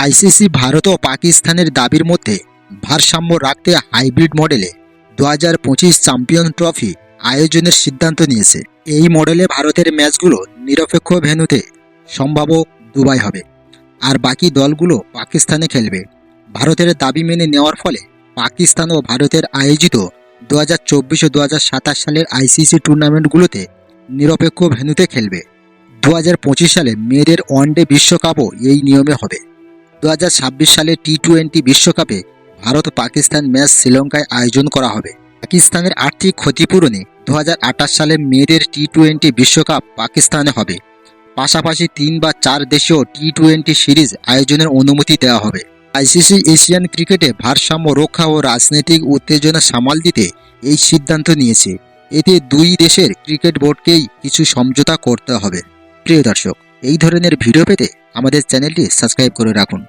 ICC Bharat ও পাকিস্তানের দাবির মধ্যে ভারসাম্য রাখতে হাইব্রিড মডেলে দু হাজার পঁচিশ চ্যাম্পিয়ন ট্রফি আয়োজনের সিদ্ধান্ত নিয়েছে। এই মডেলে ভারতের ম্যাচগুলো নিরপেক্ষ ভেন্যুতে সম্ভাব্য দুবাই হবে, আর বাকি দলগুলো পাকিস্তানে খেলবে। ভারতের দাবি মেনে নেওয়ার ফলে পাকিস্তান ও ভারতের আয়োজিত দু হাজার চব্বিশ ও দু হাজার সাতাশ সালের আইসিসি টুর্নামেন্টগুলোতে নিরপেক্ষ ভেন্যুতে খেলবে। দু হাজার পঁচিশ সালে মেয়েদের ওয়ানডে বিশ্বকাপও এই নিয়মে হবে। দু হাজার ছাব্বিশ সালে টি টোয়েন্টি বিশ্বকাপে ভারত পাকিস্তান ম্যাচ শ্রীলঙ্কায় আয়োজন করা হবে। পাকিস্তানের আর্থিক ক্ষতিপূরণে দু হাজার আঠাশ সালে মেয়েদের টি টোয়েন্টি বিশ্বকাপ পাকিস্তানে হবে। পাশাপাশি তিন বা চার দেশেও টি টোয়েন্টি সিরিজ আয়োজনের অনুমতি দেওয়া হবে। আইসিসি এশিয়ান ক্রিকেটে ভারসাম্য রক্ষা ও রাজনৈতিক উত্তেজনা সামাল দিতে এই সিদ্ধান্ত নিয়েছে। এতে দুই দেশের ক্রিকেট বোর্ডকেই কিছু সমঝোতা করতে হবে। প্রিয় দর্শক, এই ধরনের ভিডিও পেতে আমাদের চ্যানেলটি সাবস্ক্রাইব করে রাখুন।